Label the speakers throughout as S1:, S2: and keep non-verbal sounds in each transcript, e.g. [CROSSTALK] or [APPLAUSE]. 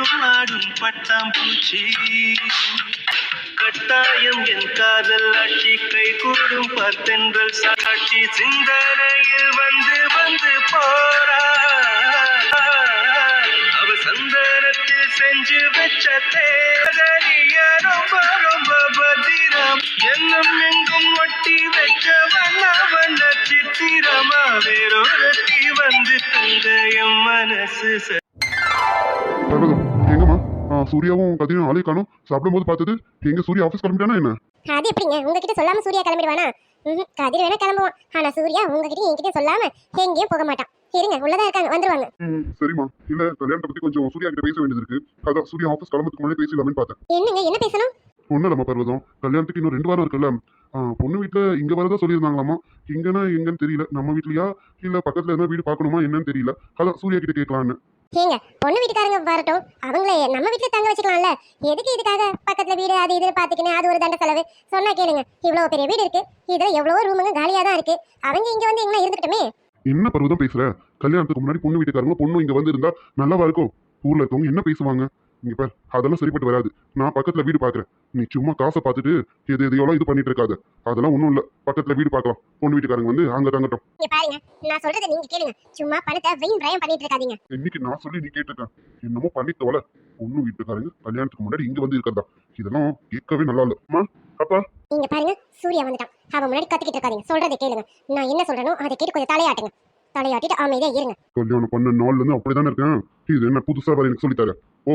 S1: என்றும் ஆடும் பட்டாம்பூச்சி. கட்டாயம் என் காதல் ஆட்சி கை கூடும் பார்த்தென்றல் சாட்சி. சிந்தனையில் வந்து வந்து போறா அவ சந்தனத்தில் செஞ்சு வச்ச தேதலிய ரொம்ப ரொம்ப பத்திரம். என்னும் எங்கும் ஒட்டி வச்ச வண்ண வண்ண சித்திரமா வேறொருத்தி வந்து தந்தையும் மனசு
S2: சூர்யாவும் கதிரும் ஆளே காணும். சாப்பிடும்போது பார்த்தது எங்க சூர்யா ஆஃபீஸ் கிளம்பிட்டானா என்ன?
S3: அது எப்படிங்க? உங்ககிட்ட சொல்லாம சூர்யா கிளம்பிடுவானா? கதிர் வேணா கிளம்புவான். ஆனா சூர்யா உங்ககிட்ட என்கிட்ட சொல்லாம எங்கேயும் போக மாட்டான். இருங்க உள்ளதா இருக்காங்க. வந்துருவாங்க.
S2: ம், சரிம்மா. இல்ல கல்யாணத்தை பத்தி கொஞ்சம் சூர்யா கிட்ட பேச வேண்டியது இருக்கு. அதான் சூர்யா ஆஃபீஸ் கிளம்புறதுக்கு முன்னாடி பேசலாம்னு பார்த்தேன்.
S3: என்னங்க? என்ன பேசணும்?
S2: ஒன்றும் இல்லம்மா பர்வதம். கல்யாணத்துக்கு இன்னும் ரெண்டு வாரம் இருக்குல்ல. பொண்ணு வீட்டுல இங்க வரதா சொல்லியிருந்தாங்களாமா இங்கன்னா எங்கன்னு தெரியல. நம்ம வீட்லயா இல்ல பக்கத்துல எதனா வீடு பார்க்கணுமா? என்னன்னு தெரியல. அதான் சூர்யா கிட்ட கேட்கலான்னு.
S3: ஏங்க பொண்ணு வீட்டுக்காரங்க வரட்டும். அவங்களே நம்ம வீட்டுல தங்க வச்சுக்கலாம்ல. எதுக்கு இதுக்காக பக்கத்துல வீடு அது இது பாத்துக்கின்னு அது ஒரு தண்ட செலவு? சொன்னா கேளுங்க. இவ்வளவு பெரிய வீடு இருக்கு. இதுல எவ்வளவோ ரூமுங்க காலியா தான் இருக்கு. அவங்க இங்க வந்து எங்கன்னா இருந்துக்கிட்டுமே
S2: என்ன பருவதம் பேசுற? கல்யாணத்துக்கு முன்னாடி பொண்ணு வீட்டுக்காரங்க பொண்ணு இங்க வந்து இருந்தா நல்லாவா இருக்கும்? ஊர்ல இருக்கவங்க என்ன பேசுவாங்க? இங்க பார் அதெல்லாம் சரிப்பட்டு வராது. நான் பக்கத்துல வீடு பாக்குறேன். நீ சும்மா காசை பார்த்துட்டு எது எதையோலாம் இது பண்ணிட்டு இருக்காத. அதெல்லாம் ஒண்ணும் இல்ல. பக்கத்துல வீடு பார்க்கலாம். பொண்ணு வீட்டுக்காரங்க வந்து அங்க தங்கட்டும்.
S3: நான் சொல்றதை நீங்க கேளுங்க. சும்மா பணத்தை வெயின் பிரயம் பண்ணிட்டு இருக்காதீங்க.
S2: இன்னைக்கு நான் சொல்லி நீ கேட்டுட்டேன். என்னமோ பண்ணி தோல. பொண்ணு வீட்டுக்காரங்க கல்யாணத்துக்கு முன்னாடி இங்க வந்து இருக்கிறதா. இதெல்லாம் கேட்கவே நல்லா இல்ல. அம்மா அப்பா.
S3: இங்க பாருங்க சூர்யா வந்துட்டான். அவன் முன்னாடி கத்திக்கிட்டு இருக்காதீங்க. சொல்றதை கேளுங்க. நான் என்ன சொல்றேனோ அதை கேட்டு கொஞ்சம் தலையாட்டுங்க. தலையாட்டிட்டு அமைதியா இருங்க.
S2: கல்யாணம் பண்ண நாள்ல இருந்து அப்படிதானே இருக்கேன். இது என்ன புதுசா வர எனக்கு சொல்லித்தர. ஓ.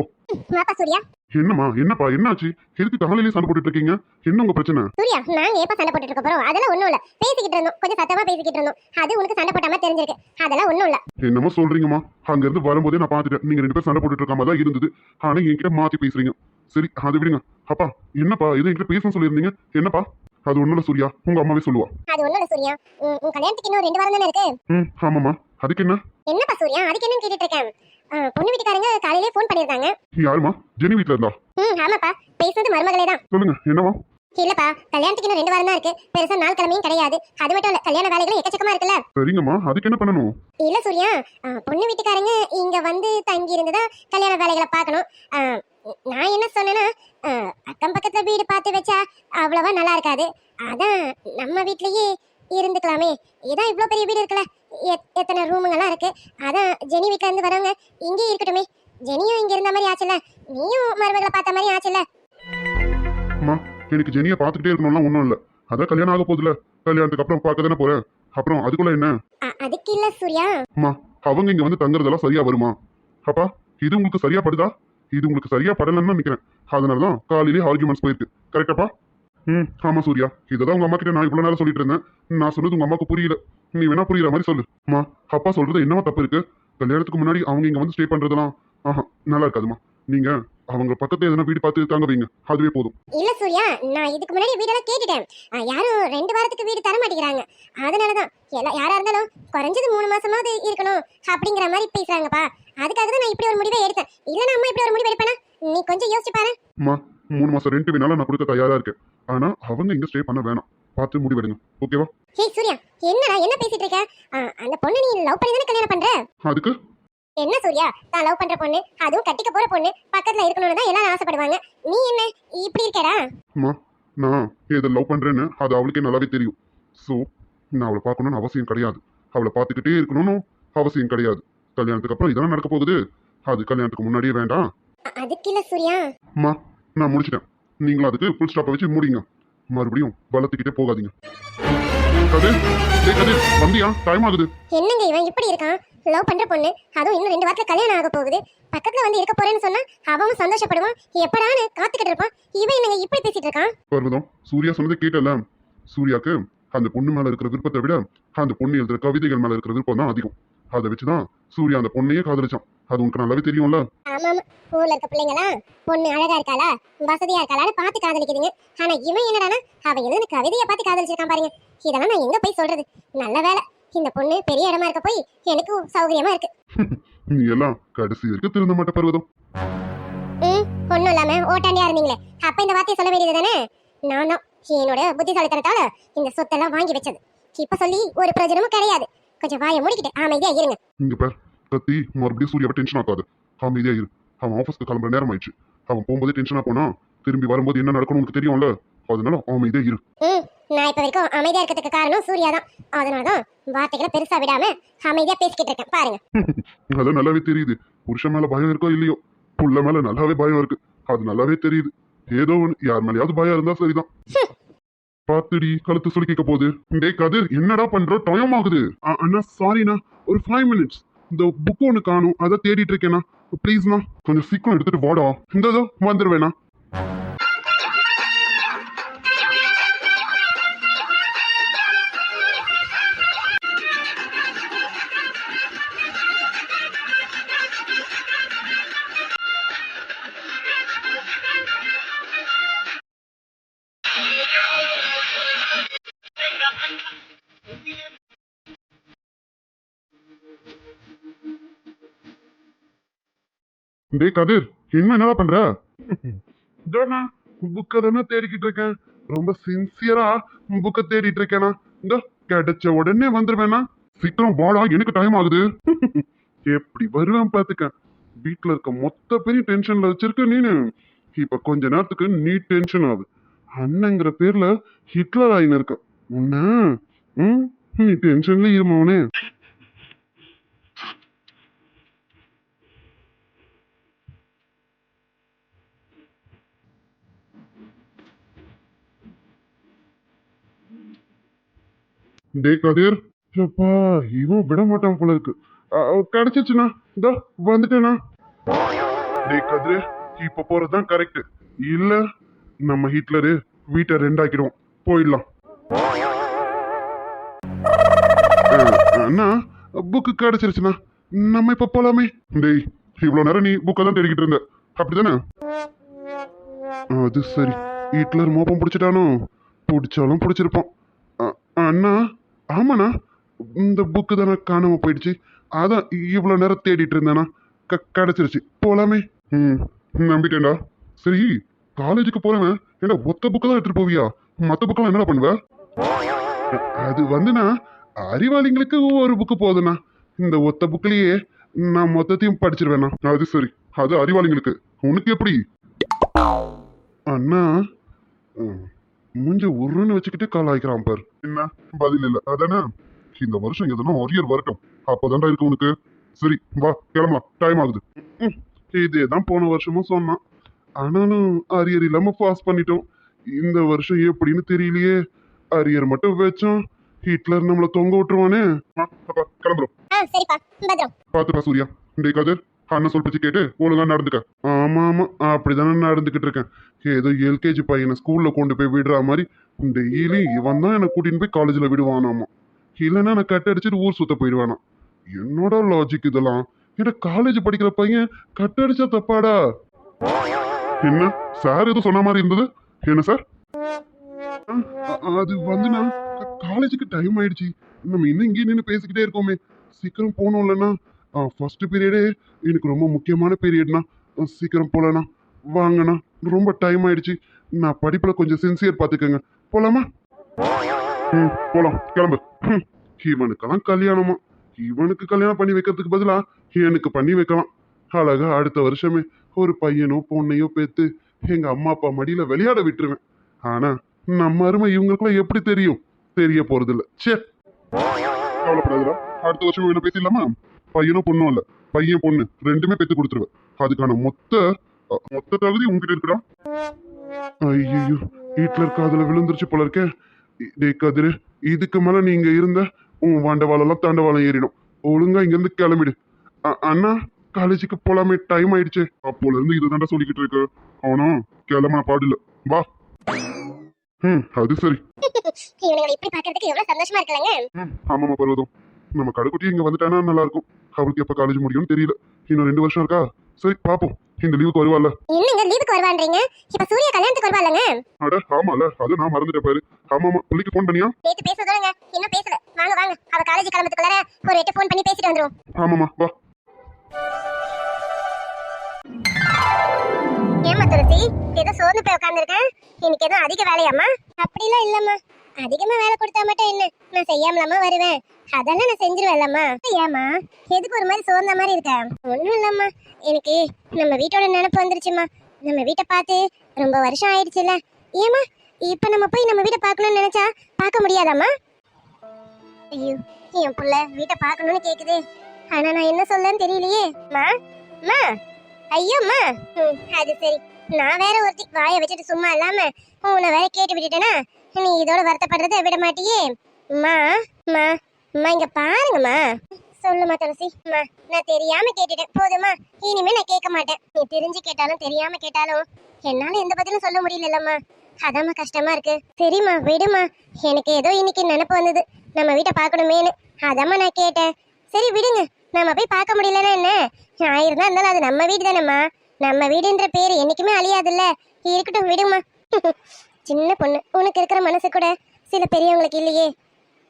S3: மாப்பா சூர்யா?
S2: என்னம்மா என்னப்பா என்னாச்சு? எதுக்கு காலையிலேயே சண்டை போட்டுட்டு இருக்கீங்க? என்ன உங்க பிரச்சனை?
S3: சூர்யா நாங்க எப்ப சண்டை போட்டுட்டு இருக்க போறோம்? அதெல்லாம் ஒண்ணும் இல்ல. பேசிக்கிட்டு இருந்தோம். கொஞ்சம் சத்தமா பேசிக்கிட்டு இருந்தோம். அது உனக்கு சண்டை போட்ட மாதிரி தெரிஞ்சிருக்கு. அதெல்லாம் ஒண்ணும் இல்ல.
S2: என்னமோ சொல்றீங்கம்மா? அங்க இருந்து வரும்போதே நான் பாத்துட்டேன் நீங்க ரெண்டு பேரும் சண்டை போட்டுட்டு இருக்க மாதிரி தான் இருந்தது. ஆனா என்கிட்ட மாத்தி பேசுறீங்க. சரி அதை விடுங்க. அப்பா என்னப்பா இது என்கிட்ட பேச சொல்லியிருந்தீங்க? என்னப்பா? அது ஒண்ணுல சூர்யா. உங்க அம்மாவே சொல்லுவா.
S3: அது ஒண்ணும் இல்ல சூர்யா உன் கல்யாணத்துக்கு இன்னும் ரெண்டு வாரம் தானே இருக்கு?
S2: ம் ஆமாம்மா. அதுக்கு என்ன?
S3: என்னப்பா சூர்யா? அதுக்கு என்னன்னு கேட்டுட்டு இருக்கேன் பொண்ணு வீட்டுக்காரங்க காலையிலே ஃபோன் பண்ணிருந்தாங்க
S2: யாருமா ஜெனி வீட்ல இருந்தா?
S3: ம் ஆமாப்பா. பேசுறது மருமகளே தான்.
S2: சொல்லுங்க என்னவா
S3: இல்லப்பா கல்யாணத்துக்கு இன்னும் ரெண்டு வாரம் தான் இருக்கு. பெருசா நாள் கிழமையும் கிடையாது. அது மட்டும் இல்ல கல்யாண வேலைகளும் எக்கச்சக்கமா இருக்குல்ல?
S2: சரிங்கம்மா அதுக்கு என்ன பண்ணணும்?
S3: இல்ல சூர்யா பொண்ணு வீட்டுக்காரங்க இங்க வந்து தங்கி இருந்துதான் கல்யாண வேலைகளை பார்க்கணும். நான் என்ன சொன்னேன்னா அக்கம் பக்கத்துல வீடு பார்த்து வச்சா அவ்வளவா நல்லா இருக்காது. அதான் நம்ம வீட்லயே இருந்துக்கலாமே. இதான் இவ்வளோ பெரிய வீடு இருக்குல்ல எத்- எத்தனை ரூமுங்கெல்லாம் இருக்கு. அதான் ஜெனி வீட்ல இருந்து வரவங்க இங்கே இருக்கட்டுமே. ஜெனியும் இங்க இருந்த மாதிரி ஆச்சுல்ல நீயும் மருமகளை பார்த்த மாதிரி ஆச்சுல்ல.
S2: எனக்கு ஜெனியை பார்த்துக்கிட்டே இருக்கணும்லாம் ஒண்ணும் இல்ல. அதான் கல்யாணம் ஆக போகுதுல. கல்யாணத்துக்கு அப்புறம் பார்க்க தானே போறேன் அப்புறம் அதுக்குள்ள என்ன?
S3: அதுக்கு இல்ல சூர்யா.
S2: அம்மா அவங்க இங்க வந்து தங்குறதெல்லாம் சரியா வருமா? அப்பா இது உங்களுக்கு சரியா படுதா? இது உங்களுக்கு சரியா படலன்னு நினைக்கிறேன். அதனாலதான் காலையிலேயே ஆர்குமெண்ட்ஸ் போயிருக்கு. கரெக்டாப்பா ம் ஆமா சூர்யா. இததான் உங்க அம்மா கிட்ட நான் இவ்வளவு நேரம் சொல்லிட்டு இருந்தேன். நான் சொன்னது உங்க அம்மாக்கு புரியல. நீ வேணா புரியுற மாதிரி சொல்லு. அம்மா அப்பா சொல்றது என்னவா தப்பு இருக்கு? கல்யாணத்துக்கு முன்னாடி அவங்க இங்க வந்து ஸ்டே பண்றதெல்லாம் ஆஹா நல்லா இருக்காதுமா. நீங்க அவங்க பக்கத்துல எதனா வீடு பார்த்து தங்க வைங்க. அதுவே போதும்.
S3: இல்ல சூர்யா நான் இதுக்கு முன்னாடி வீடெல்லாம் கேட்டுட்டேன். அ, யாரும் ரெண்டு வாரத்துக்கு வீடு தர மாட்டேங்கிறாங்க. அதனாலதான். எல்லா யாரா இருந்தாலும் குறைஞ்சது மூணு மாசமாவது இருக்கணும் அப்படிங்கிற மாதிரி பேசுறாங்கப்பா. அதுக்காக தான் நான் இப்படி ஒரு முடிவை எடுத்தேன். இல்ல அம்மா இப்படி ஒரு முடிவு எடுப்பேனா? நீ கொஞ்சம் யோசிச்சு பாரு.
S2: அம்மா மூணு மாசம் ரெண்ட் வேணாலும் நான் கொடுக்க தயாரா இருக்கேன். ஆனா அவங்க இங்க ஸ்டே பண்ண வேணாம். பார்த்து முடிவெடுங்க. ஓகேவா
S3: ஹே சூர்யா என்னடா என்ன பேசிட்டு இருக்க? அந்த பொண்ணு நீ லவ் பண்ணி தானே கல்யாணம் பண்ற?
S2: அதுக்கு
S3: என்ன சூர்யா? நான் லவ் பண்ற பொண்ணு அதுவும் கட்டிக்க போற பொண்ணு பக்கத்துல இருக்கணும்னு தான் எல்லாரும் ஆசைப்படுவாங்க. நீ என்ன? இப்படி இருக்கடா?
S2: அம்மா நான் இதை லவ் பண்றேன்னு அது அவளுக்கே நல்லாவே தெரியும். ஸோ நான் அவளை பார்க்கணும்னு அவசியம் கிடையாது. அவளை பார்த்துக்கிட்டே இருக்கணும்னு அவசியம் கிடையாது. கல்யாணத்துக்கு அப்புறம் இதெல்லாம் நடக்க போகுது? அது கல்யாணத்துக்கு முன்னாடியே வேண்டாம்.
S3: அதுக்கு இல்ல சூர்யா.
S2: அம்மா நான் முடிச்சிட்டேன். நீங்களும் அதுக்கு ஃபுல் ஸ்டாப்பை வச்சு முடிங்க. மறுபடியும் வளர்த்துக்கிட்டே போகாதீங்க. கதிர் டேய் கதிர் வந்தியா? டைம் ஆகுது.
S3: என்னங்க இவன் இப்படி இருக்கான்? லவ் பண்ற பொண்ணு. அதுவும் இன்னும் ரெண்டு வாரத்துல கல்யாணம் ஆக போகுது. பக்கத்துல வந்து இருக்க போறேன்னு சொன்னா அவன் சந்தோஷப்படுவான். எப்படான்னு காத்துக்கிட்டு இருப்பான். இவன் என்னங்க இப்படி பேசிட்டு இருக்கான்?
S2: பர்வதம் சூர்யா சொன்னதை கேட்டல. சூர்யாக்கு அந்த பொண்ணு மேல இருக்கிற விருப்பத்தை விட அந்த பொண்ணு எழுதுற கவிதைகள் மேல இருக்கிற விருப்பம் தான் அதிகம். அதை வச்சுதான் சூர்யா அந்த பொண்ணையே காதலிச்சான். அது உனக்கு நல்லாவே தெரியும்ல?
S3: ஆமா ஆமா ஊர்ல இருக்க பிள்ளைங்களா? பொண்ணு அழகா இருக்காளா? வசதியா இருக்காளான்னு பார்த்து காதலிக்குதுங்க ஆனா இவன் என்னடானா அவ எழுதின கவிதையை பார்த்து காதலிச்சிருக்கான் பாருங்க. இதெல்லாம் நான் எங்க போய் சொல்றது? நல்ல வேலை. இந்த பொண்ணு பெரிய இடமா இருக்க போய் எனக்கு சௌகரியமா இருக்கு. [LAUGHS]
S2: நீ எல்லாம் கடைசி வரைக்கும் திருந்த மாட்ட பர்வதம்.
S3: ம் ஒண்ணும் இல்லாம ஓட்டாண்டியா இருந்தீங்களே. அப்ப இந்த வார்த்தையை சொல்ல வேண்டியது தானே? நான் தான் என்னோட புத்திசாலித்தனத்தால இந்த சொத்தெல்லாம் வாங்கி வச்சது. இப்ப சொல்லி ஒரு பிரயோஜனமும் கிடையாது. கொஞ்சம் வாயை மூடிக்கிட்டு அமைதியா இருங்க.
S2: இங்க பார் கத்தி மறுபடியும் சூர்யாவை டென்ஷன் ஆக்காது. அமைதியா இரு. அவன் ஆஃபீஸ்க்கு கிளம்புற நேரம் ஆயிடுச்சு. அவன் போகும்போது டென்ஷனா போனா திரும்பி வரும்போது என்ன நடக்கணும் உனக்கு தெரியும்ல? அதனால அமைதியா இரு.
S3: நான் இப்ப வரைக்கும் அமைதியா இருக்கிறதுக்கு காரணம் சூர்யா தான். அதனாலதான் வார்த்தைகளை பெருசா விடாம அமைதியா பேசிக்கிட்டு இருக்கேன். பாருங்க. [LAUGHS]
S2: அதான் நல்லாவே தெரியுது. புருஷன் மேல பயம் இருக்கோ இல்லையோ? புள்ள மேல நல்லாவே பயம் இருக்கு. அது நல்லாவே தெரியுது. ஏதோ ஒண்ணு யார் மேலயாவது பயம் இருந்தா சரிதான். பாத்துடி கழுத்து சுலுக்கிக்க போகுது. டேய் கதிர் என்னடா பண்ற? டைம் ஆகுது. அண்ணா சாரிண்ணா ஒரு ஃபைவ் மினிட்ஸ் இந்த புக் ஒன்று காணும். அதை தேடிட்டு இருக்கேண்ணா ப்ளீஸ்ண்ணா கொஞ்சம் சீக்கிரம் எடுத்துட்டு வாடா. இந்த இதோ டேய் கதிர் என்ன என்னடா பண்ற? [LAUGHS] இதோண்ணா புக்கை தானே தேடிக்கிட்டு இருக்கேன். ரொம்ப சின்சியரா புக்கை தேடிட்டு இருக்கேனா இந்த கிடைச்ச உடனே வந்துருவேனா சீக்கிரம் வாடா எனக்கு டைம் ஆகுது. [LAUGHS] எப்படி வருவேன் பாத்துக்க வீட்ல இருக்க மொத்த பெரிய டென்ஷன்ல வச்சிருக்க நீனு. இப்ப கொஞ்ச நேரத்துக்கு நீ டென்ஷன் ஆகுது அண்ணங்கிற பேர்ல ஹிட்லர் ஆயின்னு இருக்க. உன்ன நீ டென்ஷன்ல இருமவனே டேய் கதிர். அப்பா இவன் விட மாட்டான் போல இருக்கு. கிடைச்சிச்சுண்ணா இதோ வந்துட்டேண்ணா. டே கதிர் இப்ப போறதுதான் கரெக்ட் இல்ல நம்ம ஹிட்லரு வீட்டை ரெண்டாக்கிடுவோம் போயிடலாம். அண்ணா புக்கு கிடைச்சிருச்சுண்ணா. நம்ம இப்ப போலாமே. டேய் இவ்வளவு நேரம் நீ புக்கை தான் தேடிக்கிட்டு இருந்த. அப்படிதானே? அது சரி. ஹிட்லர் மோப்பம் பிடிச்சிட்டானோ? பிடிச்சாலும் பிடிச்சிருப்பான். அண்ணா ஆமாண்ணா. இந்த புக்கு தானே காணாமல் போயிடுச்சு. அதான் இவ்வளோ நேரம் தேடிட்டு இருந்தேண்ணா. க கிடச்சிருச்சு. போகலாமே ம் நம்பிட்டேன்டா. சரி காலேஜுக்கு போறவன் ஏன்னா ஒத்த புக்கு தான் எடுத்துட்டு போவியா? மற்ற புக்கெல்லாம் என்னடா பண்ணுவ? அது வந்துண்ணா அறிவாளிங்களுக்கு ஒரு புக்கு போதுண்ணா. இந்த ஒத்த புக்கிலேயே நான் மொத்தத்தையும் படிச்சிருவேண்ணா. அது சரி. அது அறிவாளிங்களுக்கு. உனக்கு எப்படி? அண்ணா மூஞ்ச உருன்னு வச்சுக்கிட்டு கால் ஆயிக்கிறான் பார். என்ன? பதில் இல்ல. அதானே? இந்த வருஷம் எதனா அரியர் வரட்டும். அப்பதான்டா இருக்கு உனக்கு. சரி வா கிளம்பலாம். டைம் ஆகுது. ம், இதே தான் போன வருஷமும் சொன்னான். ஆனாலும் அரியர் இல்லாம பாஸ் பண்ணிட்டோம். இந்த வருஷம் எப்படின்னு தெரியலையே. அரியர் மட்டும் வச்சோம் ஹிட்லர் நம்மள தொங்க விட்டுருவானே. கிளம்புறோம். பாத்துப்பா சூர்யா. டேய் கதிர். அண்ணன் சொல் கேட்டு ஒழுங்கா நடந்துக்க. ஆமா ஆமா. அப்படிதானே நடந்துகிட்டு இருக்கேன். ஏதோ எல்கேஜி பையனை ஸ்கூல்ல கொண்டு போய் விடுற மாதிரி டெய்லி இவன் தான் என்னை கூட்டின்னு போய் காலேஜ்ல விடுவானாமா? இல்லைன்னா நான் கட் அடிச்சுட்டு ஊர் சுத்த போயிடுவானா? என்னோட லாஜிக் இதெல்லாம்? ஏன்னா காலேஜ் படிக்கிற பையன் கட் அடிச்சா தப்பாடா? என்ன? சார் எதுவும் சொன்ன மாதிரி இருந்தது? என்ன சார் அ- அது வந்துண்ணா காலேஜுக்கு டைம் ஆயிடுச்சு. நம்ம இன்னும் இங்கே நின்று பேசிக்கிட்டே இருக்கோமே. சீக்கிரம் போகணும் இல்லைண்ணா ஃபர்ஸ்ட் பீரியடே எனக்கு ரொம்ப முக்கியமான பீரியட்னா சீக்கிரம் போகலண்ணா வாங்கண்ணா ரொம்ப டைம் ஆயிடுச்சு. நான் படிப்பில் கொஞ்சம் சின்சியர் பார்த்துக்கோங்க போலாமா? ம் போலாம். கிளம்பு. இவனுக்கெல்லாம் கல்யாணமா? இவனுக்கு கல்யாணம் பண்ணி வைக்கிறதுக்கு பதிலா எனக்கு பண்ணி வைக்கலாம். அழகா அடுத்த வருஷமே ஒரு பையனோ பொண்ணையோ பேத்து எங்க அம்மா அப்பா மடியில விளையாட விட்டுருவேன். ஆனா நம்ம அருமை இவங்களுக்குலாம் எப்படி தெரியும்? தெரிய போறதில்ல. சே கவலைப்படாதுடா. அடுத்த வருஷம் வேணும் பேசிடலாமா? பையனும் பொண்ணும் இல்ல. பையன் பொண்ணு ரெண்டுமே பேத்து கொடுத்துருவேன். அதுக்கான மொத்த மொத்த தகுதி உங்ககிட்ட இருக்குடா. ஐயோ ஹிட்லர் காதுல விழுந்துருச்சு போல இருக்கே. டேய் கதிரு இதுக்கு மேல நீங்க இருந்த உன் வாண்டவாளெல்லாம் தாண்டவாளம் ஏறிடும். ஒழுங்கா இங்க இருந்து கிளம்பிடு அண்ணா காலேஜுக்கு போலாமே டைம் ஆயிடுச்சு. அப்போல இருந்து இதுதான்டா சொல்லிக்கிட்டு இருக்கு. அவனும் கிளம்ப பாடில்ல வா. ம் அது சரி. ஆமாம்மா பர்வதம். நம்ம கடைக்குட்டி இங்க வந்துட்டானா நல்லா இருக்கும். அவளுக்கு எப்ப காலேஜ் முடியும்னு தெரியல. இன்னும் ரெண்டு வருஷம் இருக்கா? சரி பாப்போம். இந்த லீவுக்கு வருவாள்ல?
S3: என்னங்க லீவுக்கு வருவான்றீங்க? இப்ப சூர்யா கல்யாணத்துக்கு வருவாள்லங்க?
S2: அட ஆமால அது நான் மறந்துட்டேன் பாரு. ஆமாமா பிள்ளைக்கு ஃபோன் பண்ணியா?
S3: நேத்து பேச சொல்லுங்க. இன்னும் பேசல. வாங்க வாங்க. அவ காலேஜ் கிளம்புறதுக்குள்ளார ஒரு எட்டு ஃபோன் பண்ணி பேசிட்டு வந்துருவோம்.
S2: ஆமாமா வா.
S3: ஏமா துளசி? ஏதோ சோர்ந்து போய் உட்காந்துருக்கேன் இன்னைக்கு எதுவும் அதிக வேலையாம்மா? அப்படிலாம் இல்லம்மா. அதிகமா வேலை கொடுத்தா மட்டும் என்ன? நான் செய்யாமலாமா வருவேன்? அதெல்லாம் நான் செஞ்சிருவேன்லம்மா. ஏமா எதுக்கு ஒரு மாதிரி சோர்ந்த மாதிரி இருக்க? ஒண்ணும் இல்லம்மா. எனக்கு நம்ம வீட்டோட நினப்பு வந்துருச்சுமா நம்ம வீட்டை பார்த்து ரொம்ப வருஷம் ஆயிடுச்சுல்ல. ஏமா இப்ப நம்ம போய் நம்ம வீட்டை பார்க்கணும்னு நினைச்சா பார்க்க முடியாதாம்மா? ஐயோ என் புள்ள வீட்டை பார்க்கணும்னு கேக்குது. ஆனா நான் என்ன சொல்லன்னு தெரியலையே. மா மா ஐயோ மா அது சரி. நான் வேற ஒருத்தி வாயை வச்சுட்டு சும்மா இல்லாம உன்னை வேற கேட்டு விட்டுட்டேனா? நீ இதோட வருத்தப்படுறத விட மாட்டியே. மா மா அம்மா இங்க பாருங்கம்மா. சொல்லுமா துளசி அம்மா நான் தெரியாம கேட்டுட்டேன். போதுமா இனிமே நான் கேட்க மாட்டேன். நீ தெரிஞ்சு கேட்டாலும் தெரியாம கேட்டாலும் என்னால எந்த பதிலும் சொல்ல முடியலம்மா அதாம்மா கஷ்டமா இருக்கு. சரிம்மா விடுமா எனக்கு ஏதோ இன்னைக்கு நினப்பு வந்தது. நம்ம வீட்டை பார்க்கணுமேனு அதாம்மா நான் கேட்டேன். சரி விடுங்க. நம்ம போய் பார்க்க முடியலன்னா என்ன? ஆயிருந்தா இருந்தாலும் அது நம்ம வீடு தானேம்மா. நம்ம வீடுன்ற பேர் என்னைக்குமே அழியாதுல்ல. இருக்கட்டும் விடுமா சின்ன பொண்ணு. உனக்கு இருக்கிற மனசு கூட சில பெரியவங்களுக்கு இல்லையே.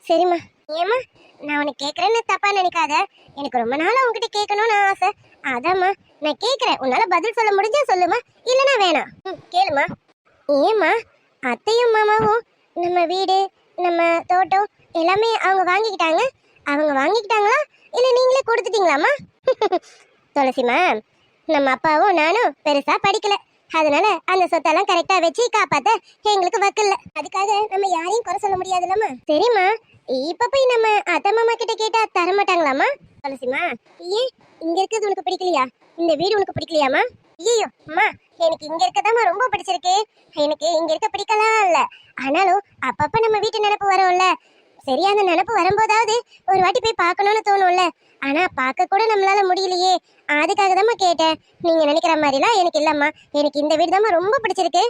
S3: சரிம்மா. ஏம்மா? நான் உனக்கு கேட்குறேன்னு தப்பா நினைக்காத. எனக்கு ரொம்ப நாள் உங்ககிட்ட கேட்கணும்னு ஆசை. அதாம்மா நான் கேட்குறேன் உன்னால பதில் சொல்ல முடிஞ்சா சொல்லுமா இல்லைன்னா வேணாம். ம், கேளுமா ஏம்மா அத்தையும் மாமாவும் நம்ம வீடு நம்ம தோட்டம் எல்லாமே அவங்க வாங்கிக்கிட்டாங்க. அவங்க வாங்கிக்கிட்டாங்களா? இல்லை நீங்களே கொடுத்துட்டீங்களாம்மா? [LAUGHS] துளசிமா நம்ம அப்பாவும் நானும் பெருசா படிக்கல. அதனால அந்த சொத்தெல்லாம் கரெக்டா வச்சு காப்பாத்த எங்களுக்கு வக்கல்ல அதுக்காக நம்ம யாரையும் குறை சொல்ல முடியாதுல்லம்மா. சரிம்மா. இப்ப போய் நம்ம அத்தை மாமா கிட்ட கேட்டா தர மாட்டாங்களாமா துளசிமா ஏன் இங்க இருக்கிறது உனக்கு பிடிக்கலையா? இந்த வீடு உனக்கு பிடிக்கலையாமா ஐயோ அம்மா எனக்கு இங்க இருக்கதாம்மா ரொம்ப பிடிச்சிருக்கு. எனக்கு இங்க இருக்க பிடிக்கலாம் இல்ல. ஆனாலும் அப்பப்ப நம்ம வீட்டு நினப்பு வரும்ல. சரியா அந்த நினப்பு வரும்போதாவது ஒரு வாட்டி போய் பார்க்கணும்னு தோணும்ல. ஆனா பார்க்க கூட நம்மளால முடியலையே. அதுக்காக தான் கேட்டேன். நீங்க நினைக்கிற மாதிரிலாம் எனக்கு இல்லம்மா. எனக்கு இந்த வீடு தான் ரொம்ப பிடிச்சிருக்கு.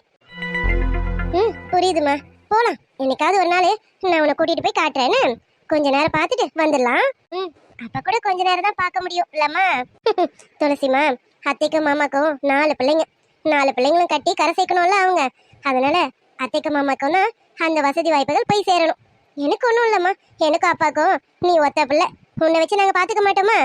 S3: ம் புரியுதுமா போலாம். என்னைக்காவது ஒரு நாள் நான் உன்னை கூட்டிட்டு போய் காட்டுறேன்னு. கொஞ்ச நேரம் பார்த்துட்டு வந்துடலாம். ம் அப்ப கூட கொஞ்ச நேரம் தான் பார்க்க முடியும். இல்லம்மா? [LAUGHS] துளசிமா அத்தைக்கும் மாமாக்கும் நாலு பிள்ளைங்க. நாலு பிள்ளைங்களும் கட்டி கரை சேர்க்கணும்ல அவங்க. அதனால அத்தைக்கும் மாமாக்கும் தான் அந்த வசதி வாய்ப்புகள் போய் சேரணும். எனக்கு ஒன்றும் இல்லைம்மா. எனக்கும் அப்பாக்கும் நீ ஒத்த பிள்ளை. உன்னை வச்சு நாங்கள் பார்த்துக்க மாட்டோமா?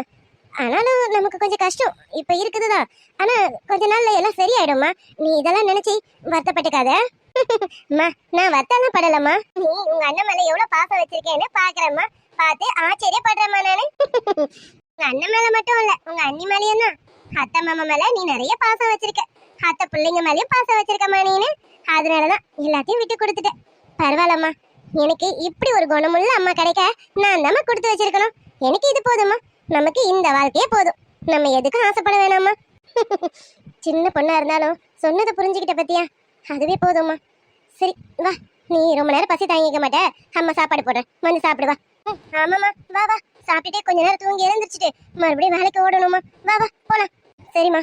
S3: ஆனாலும் நமக்கு கொஞ்சம் கஷ்டம். இப்போ இருக்குதுதான் ஆனா கொஞ்ச நாள்ல எல்லாம் சரியாயிடும்மா. நீ இதெல்லாம் நினைச்சு வருத்தப்பட்டுக்காத. [LAUGHS] அம்மா நான் வருத்தம்லாம் படலம்மா. நீ உங்க அண்ணன் மேல எவ்வளவு பாசம் வச்சிருக்கேன்னு பாக்குறேம்மா. பார்த்து ஆச்சரியப்படுறேம்மா நானு. [LAUGHS] உங்க அண்ணன் மேல மட்டும் இல்ல உங்க அண்ணி மேலேயும் தான். அத்தை மாமா மேல நீ நிறைய பாசம் வச்சிருக்க. அத்தை பிள்ளைங்க மேலயும் பாசம் வச்சிருக்கம்மா நீனு. அதனாலதான் எல்லாத்தையும் விட்டு கொடுத்துட்டேன். பரவாயில்லம்மா. எனக்கு இப்படி ஒரு குணமுள்ள அம்மா கிடைக்க நான் தாம்மா கொடுத்து வச்சிருக்கணும். எனக்கு இது போதும்மா. நமக்கு இந்த வாழ்க்கையே போதும். நம்ம எதுக்கும் ஆசைப்பட வேணாம்மா. [LAUGHS] சின்ன பொண்ணா இருந்தாலும் சொன்னதை புரிஞ்சுக்கிட்ட பத்தியா? அதுவே போதும்மா. சரி வா. நீ ரொம்ப நேரம் பசி தாங்கிக்க மாட்ட. அம்மா சாப்பாடு போடுறேன். வந்து சாப்பிடு வா. ஆமாம்மா. வா வா. சாப்பிட்டுட்டே கொஞ்ச நேரம் தூங்கி எழுந்திரிச்சிட்டு மறுபடியும் வேலைக்கு ஓடணுமா வா வா. போலாம். சரிம்மா.